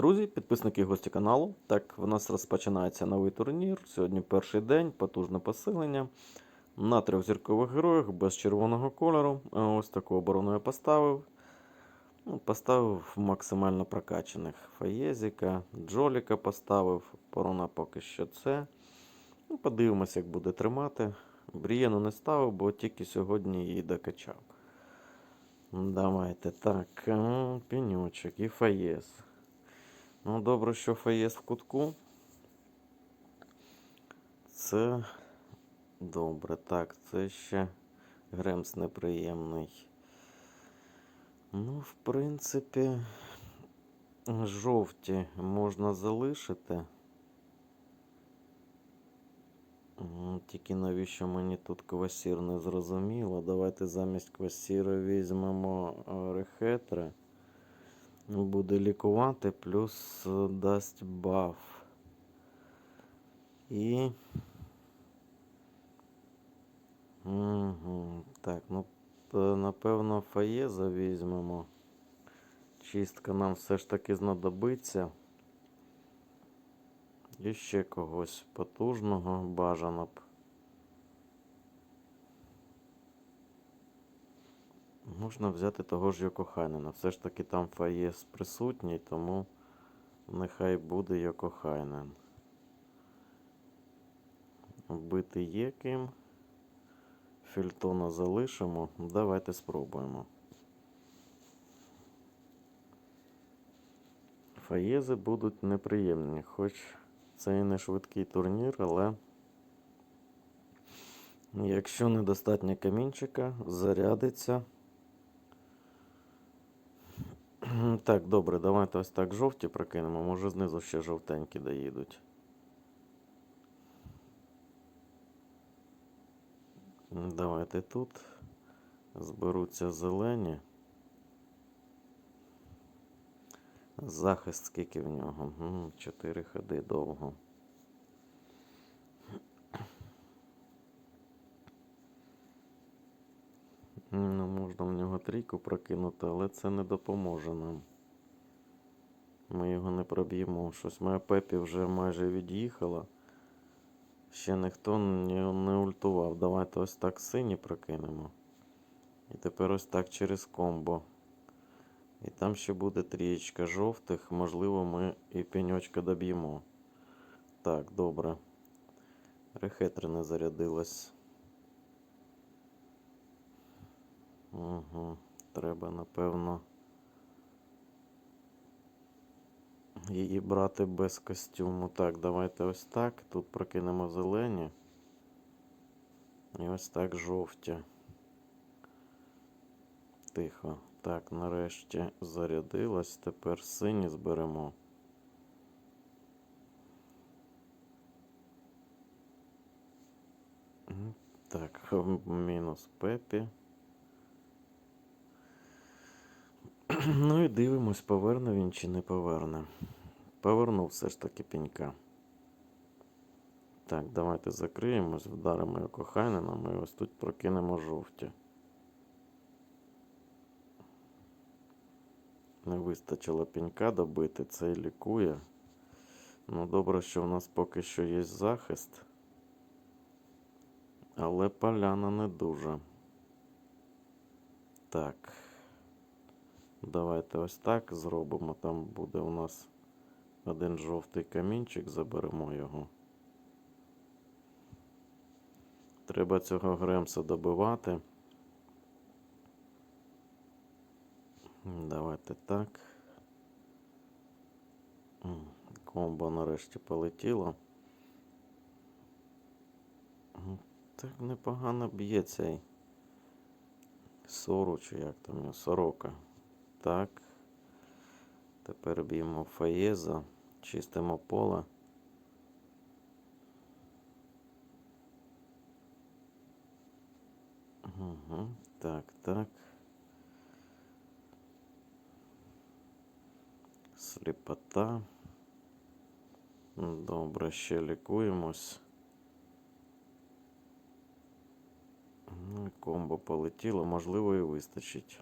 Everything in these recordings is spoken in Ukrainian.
Друзі, підписники гості каналу. Так, в нас розпочинається новий турнір. Сьогодні перший день, потужне посилення. На трьох зіркових героях без червоного кольору. Ось таку оборону я поставив. Ну, Поставив максимально прокачаних. Фаєзіка, Джоліка поставив. Оборона поки що це. Ну, подивимося, як буде тримати. Брієну не ставив, бо тільки сьогодні її докачав. Давайте так, пенючок і фаєс. Ну, добре, що фаєс в кутку. Це добре. Так, це ще Гремс неприємний. Ну, в принципі, жовті можна залишити. Тільки навіщо мені тут квасір не зрозуміло. Давайте замість квасіра візьмемо е, рехетри. Буде лікувати, плюс е, дасть баф. І. Угу. Так, ну напевно фаєза візьмемо. Чистка нам все ж таки знадобиться. І ще когось потужного бажано б. Можна взяти того ж Йокохайнена. Все ж таки там фаєс присутній, тому нехай буде Йокохайнен. Вбити є ким. Фільтона залишимо. Давайте спробуємо. Фаєзи будуть неприємні, хоч це і не швидкий турнір, але якщо недостатньо камінчика, зарядиться. Так, добре, давайте ось так жовті прокинемо. Може знизу ще жовтенькі доїдуть. Давайте тут зберуться зелені. Захист скільки в нього? М, Чотири ходи довго. Ну, можна в нього трійку прокинути, але це не допоможе нам. Ми його не проб'ємо. Щось моя пепі вже майже від'їхала. Ще ніхто не, ультував. Давайте ось так сині прокинемо. І тепер ось так через комбо. І там ще буде трієчка жовтих. Можливо, ми і пеньочка доб'ємо. Так, добре. Рехетри не зарядилась. Угу. Треба, напевно, її брати без костюму. Так, давайте ось так. Тут прокинемо зелені. І ось так жовті. Тихо. Так, нарешті зарядилась. Тепер сині зберемо. Так, мінус Пепі. Ну і дивимось, поверне він чи не поверне. Повернув все ж таки пінька. Так, давайте закриємось, вдаримо його кохайненом і ось тут прокинемо жовті. Не вистачило пінька добити, цей лікує. Ну, добре, що в нас поки що є захист. Але поляна не дуже. Так. Давайте ось так зробимо. Там буде у нас один жовтий камінчик, заберемо його. Треба цього Гремса добивати. Давайте так. Комбо нарешті полетіло. Так непогано б'є цей сору, чи як там його, сорока. Так. Тепер б'ємо фаєза, чистимо поле. Угу. Так, так. Сліпота. Добре, ще лікуємось. Ну, комбо полетіло, можливо, і вистачить.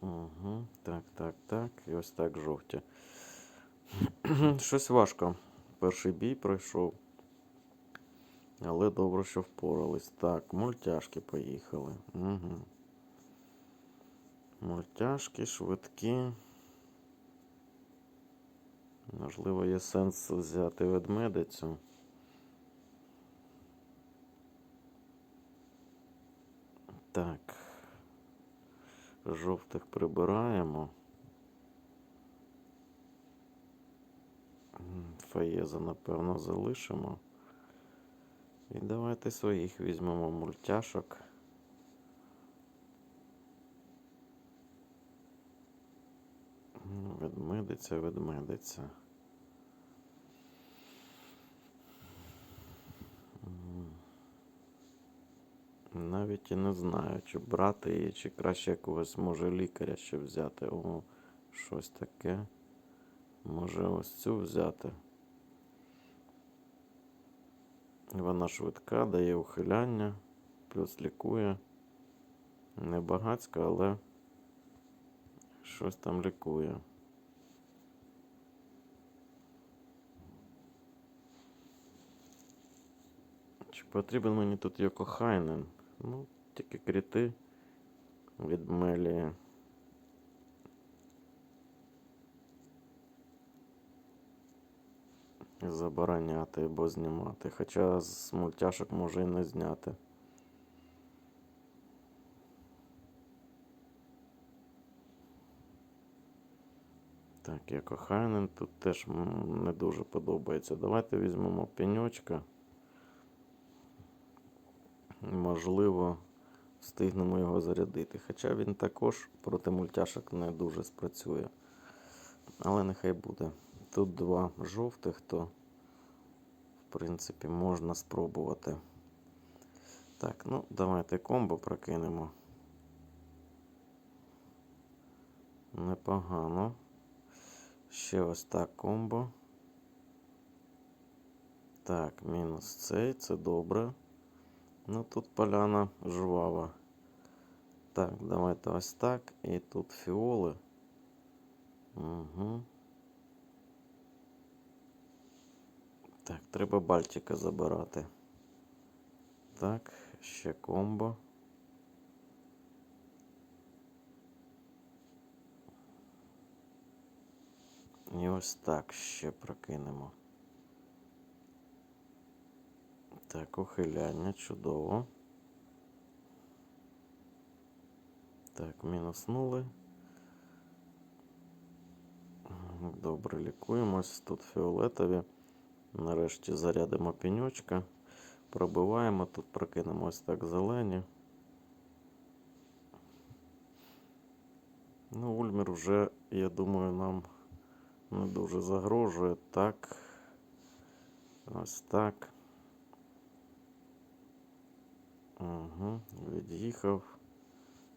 Угу. Так, так, так. І ось так жовті. Щось важко. Перший бій пройшов. Але добре, що впорались. Так, мультяшки поїхали. Угу. Мультяшки, швидкі. Можливо, є сенс взяти ведмедицю. Так. Жовтих прибираємо. Фаєза, напевно, залишимо. І давайте своїх візьмемо мультяшок. Ведмедиця, ведмедиця. Навіть і не знаю, чи брати її, чи краще якогось може лікаря ще взяти. О, щось таке. Може ось цю взяти. Вона швидка, дає ухиляння, плюс лікує. Не багацька, але щось там лікує. Чи потрібен мені тут Йокохайнен? Ну, тільки кріти від Мелії. Забороняти або знімати. Хоча з мультяшок може і не зняти. Так, Йокохайнен тут теж не дуже подобається. Давайте візьмемо пеньочка. Можливо, встигнемо його зарядити. Хоча він також проти мультяшок не дуже спрацює. Але нехай буде. Тут два жовтих, то, в принципі, можна спробувати. Так, ну, давайте комбо прокинемо. Непогано. Ще ось так комбо. Так, мінус цей, це добре. Ну тут поляна жвава. Так, давайте ось так. І тут фіоли. Угу. Так, треба Бальтика забирати. Так, ще комбо. І ось так ще прокинемо. Так, ухиляння, чудово. Так, мінуснули. Добре, лікуємось. Тут фіолетові. Нарешті зарядимо пеньочка. Пробиваємо, тут прокинемо ось так зелені. Ну, Ульмір вже, я думаю, нам не дуже загрожує. Так. Ось так. Угу, від'їхав.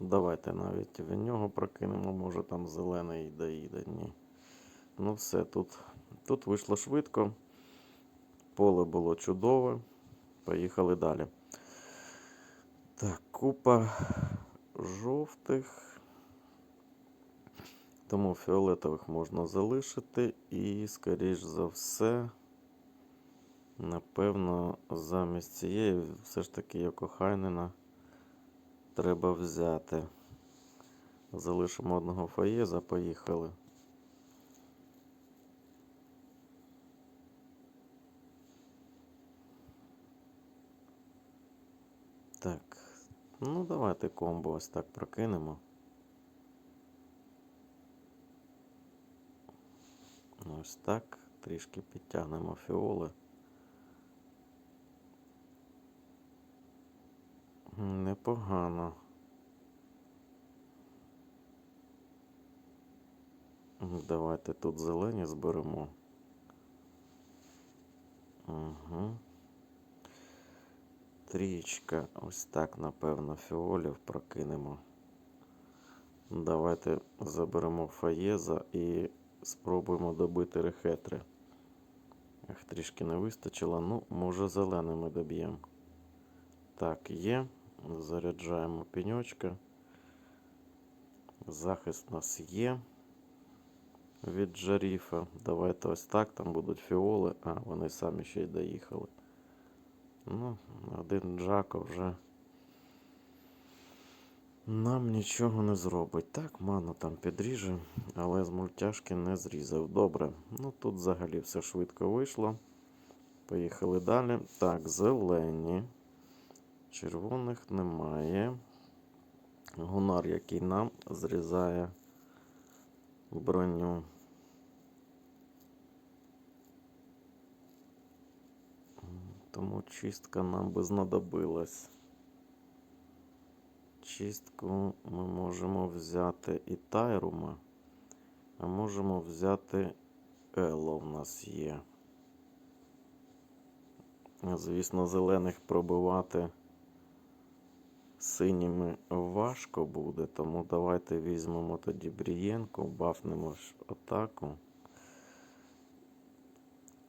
Давайте навіть в нього прокинемо, може там зелений доїде. Ні. Ну все, тут, тут вийшло швидко. Поле було чудове. Поїхали далі. Так, купа жовтих. Тому фіолетових можна залишити. І, скоріш за все, напевно, замість цієї все ж таки Йокохайнена треба взяти. Залишимо одного фаєза, поїхали. Так, ну давайте комбо ось так прокинемо. Ось так. Трішки підтягнемо фіоли. Непогано. Давайте тут зелені зберемо. Угу. Трічка. Ось так, напевно, фіолів прокинемо. Давайте заберемо фаєза і спробуємо добити рехетри. Трішки не вистачило. Ну, може, зеленими доб'ємо. Так, є. Заряджаємо пеньочка. Захист у нас є від Джаріфа. Давайте ось так. Там будуть фіоли. А, вони самі ще й доїхали. Ну, один Джако вже нам нічого не зробить. Так, ману там підріже, але з мультяшки не зрізав. Добре. Ну тут взагалі все швидко вийшло. Поїхали далі. Так, зелені. Червоних немає. Гунар, який нам зрізає броню. Тому чистка нам би знадобилась. Чистку ми можемо взяти і Тайрума, а можемо взяти Ело в нас є. Звісно, зелених пробивати синіми важко буде, тому давайте візьмемо тоді Брієнко, бафнемо атаку.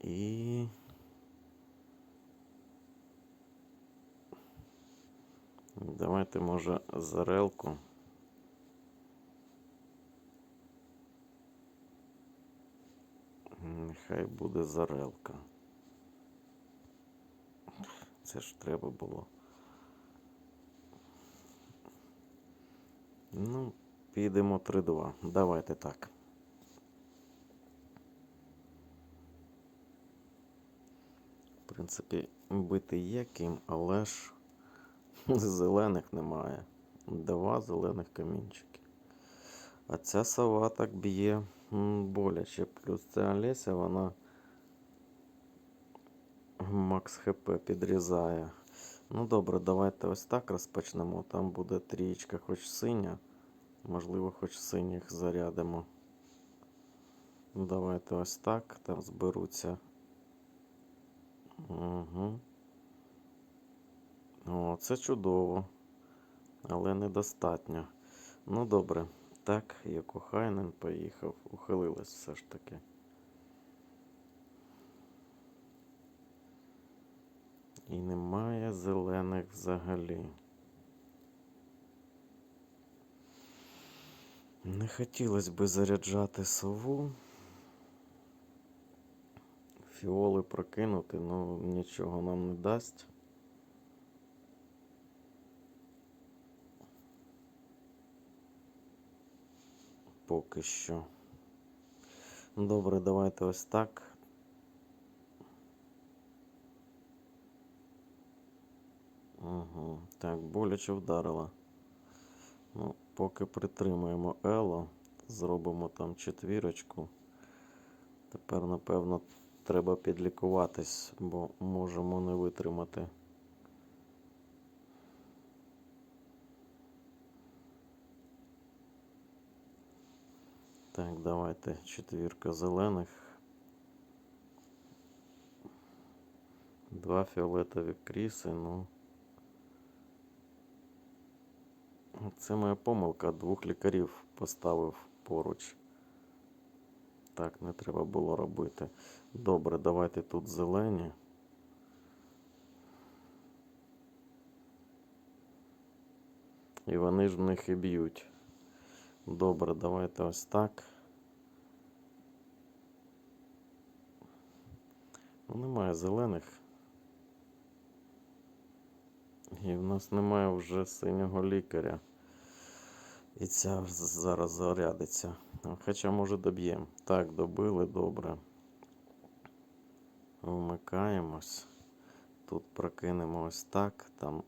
І. Давайте, може, зарелку. Нехай буде зарелка. Це ж треба було. Ну, підемо 3-2. Давайте так. В принципі, бити є ким, але ж зелених немає. Два зелених камінчики. А ця сова так б'є боляче. Плюс ця Олеся, вона Макс ХП підрізає. Ну добре, давайте ось так розпочнемо. Там буде трієчка хоч синя. Можливо, хоч синіх зарядимо. Ну, Давайте ось так. Там зберуться. Угу. О, це чудово. Але недостатньо. Ну добре. Так, Йокохайнен поїхав. Ухилилась все ж таки. І немає зелених взагалі. Не хотілося би заряджати сову. Фіоли прокинути, ну нічого нам не дасть. Поки що. Добре, давайте ось так. Угу. Так, боляче вдарила. Ну, поки притримаємо Ело, зробимо там четвірочку. Тепер, напевно, треба підлікуватись, бо можемо не витримати. Так, давайте четвірка зелених. Два фіолетові кріси, ну. Це моя помилка. Двох лікарів поставив поруч. Так, не треба було робити. Добре, давайте тут зелені. І вони ж в них і б'ють. Добре, давайте ось так. Ну, немає зелених. І в нас немає вже синього лікаря. І ця зараз зарядиться. Хоча, може, доб'ємо. Так, добили, добре. Вмикаємось. Тут прокинемо ось так. Там.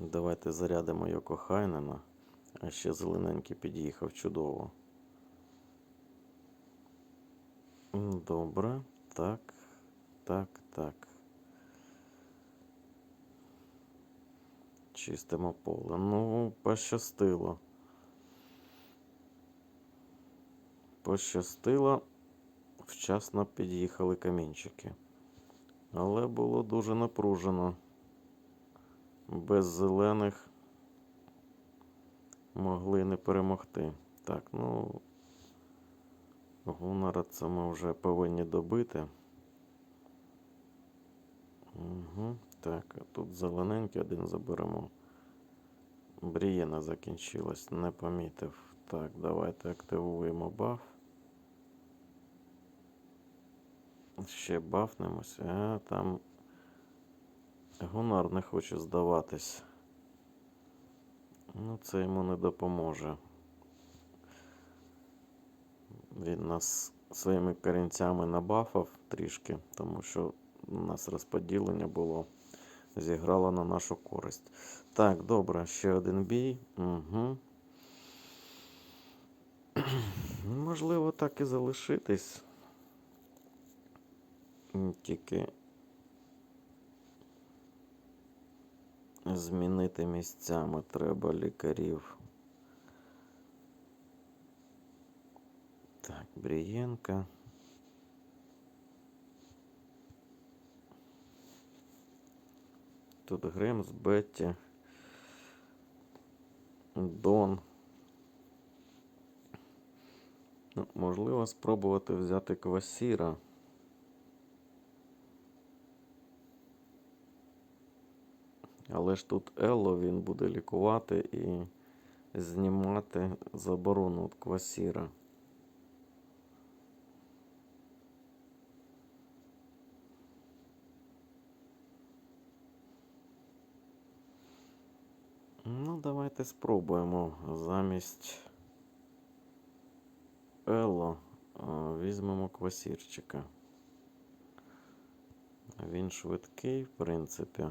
Давайте зарядимо Йоко Хайнена. А ще зелененький під'їхав чудово. Добре. Так, так, так. Чистимо поле. Ну, пощастило. Пощастило. Вчасно під'їхали камінчики. Але було дуже напружено. Без зелених могли не перемогти. Так, ну. Гунара це ми вже повинні добити. Угу. Так, а тут зелененький один заберемо. Брієна закінчилась, не помітив. Так, давайте активуємо баф. Ще бафнемося. А там Гунар не хоче здаватись. Ну, це йому не допоможе. Він нас своїми корінцями набафав трішки, тому що у нас розподілення було. Зіграло на нашу користь. Так, добре, ще один бій. Угу. Можливо, так і залишитись. Тільки змінити місцями треба лікарів. Так, Брієнка. Тут Гремс, Бетті. Дон. Ну, можливо, спробувати взяти квасіра. Але ж тут Елло він буде лікувати і знімати заборону від квасіра. Ну, давайте спробуємо замість Елло візьмемо квасірчика. Він швидкий, в принципі.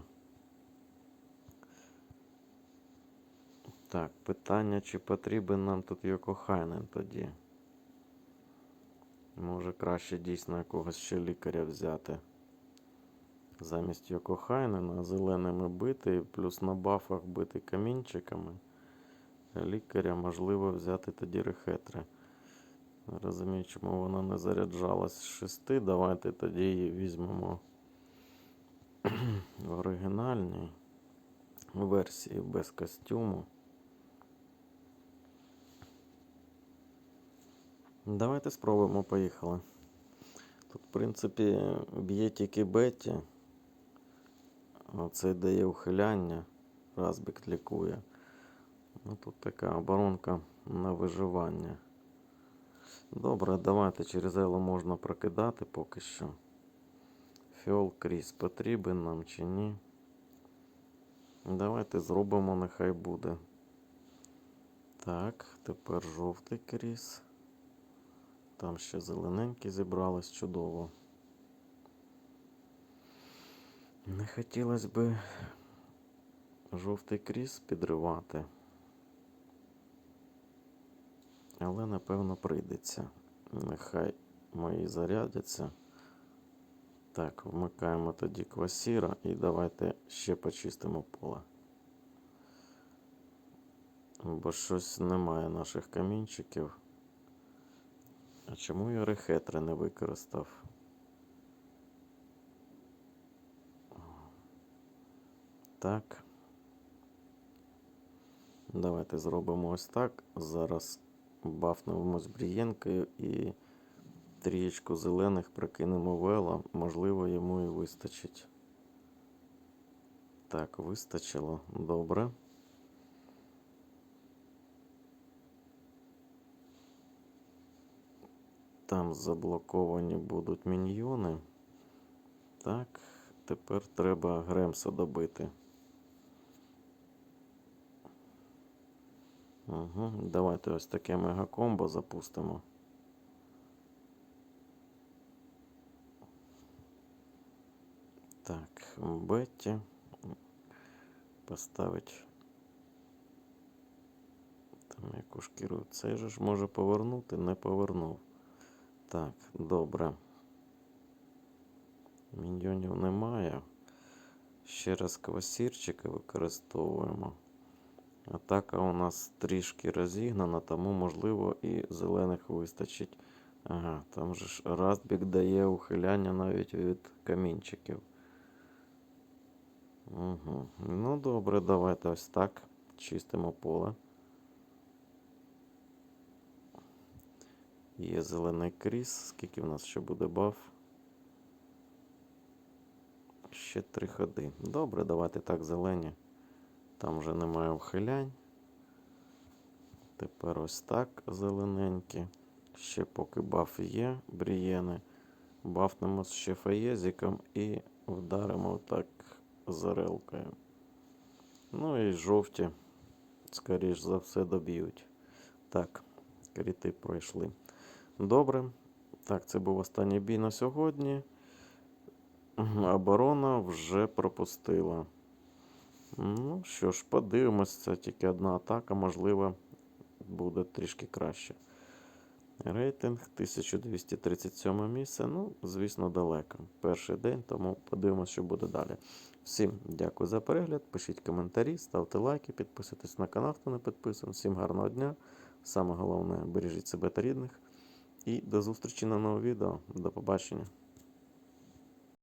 Так, питання, чи потрібен нам тут Йокохайнен тоді. Може краще дійсно якогось ще лікаря взяти. Замість Йокохайнена зеленими бити, плюс на бафах бити камінчиками. Лікаря можливо взяти тоді рехетри. Розумію, чому вона не заряджалась з шести. Давайте тоді її візьмемо в оригінальній версії без костюму. Давайте спробуємо, поїхали. Тут, в принципі, б'є тільки Бетті. Оце дає ухиляння. Разбік лікує. Ну, тут така оборонка на виживання. Добре, давайте через Ело можна прокидати поки що. Фіол Кріс потрібен нам чи ні. Давайте зробимо, нехай буде. Так, тепер жовтий кріс. Там ще зелененькі зібрались чудово. Не хотілося би жовтий кріс підривати. Але напевно прийдеться. Нехай мої зарядяться. Так, вмикаємо тоді квасіра і давайте ще почистимо поле. Бо щось немає наших камінчиків. А чому я рехетри не використав? Так. Давайте зробимо ось так. Зараз бафнемо з брієнкою і трієчку зелених прикинемо вела. Можливо, йому і вистачить. Так, вистачило. Добре. Там заблоковані будуть міньйони. Так, тепер треба Гремса добити. Угу. Давайте ось таке мегакомбо запустимо. Так, Бетті. Поставить. Там яку шкіру. Цей же ж може повернути, не повернув. Так, добре. Міньйонів немає. Ще раз квасірчика використовуємо. Атака у нас трішки розігнана, тому, можливо, і зелених вистачить. Ага, там же ж Растбік дає ухиляння навіть від камінчиків. Угу. Ну, добре, давайте ось так. Чистимо поле. Є зелений кріс. Скільки в нас ще буде баф? Ще три ходи. Добре, давайте так, зелені. Там вже немає вхилянь. Тепер ось так зелененькі. Ще поки баф є, брієни. Бафнемо ще фаєзиком і вдаримо так зарелкою. Ну і жовті, скоріш за все, доб'ють. Так, кріти пройшли. Добре. Так, це був останній бій на сьогодні. Оборона вже пропустила. Ну що ж, подивимось, це тільки одна атака, можливо, буде трішки краще. Рейтинг 1237 місце. Ну, звісно, далеко. Перший день, тому подивимось, що буде далі. Всім дякую за перегляд. Пишіть коментарі, ставте лайки, підписуйтесь на канал, хто не підписаний. Всім гарного дня. Саме головне, бережіть себе та рідних. І до зустрічі на новому відео. До побачення.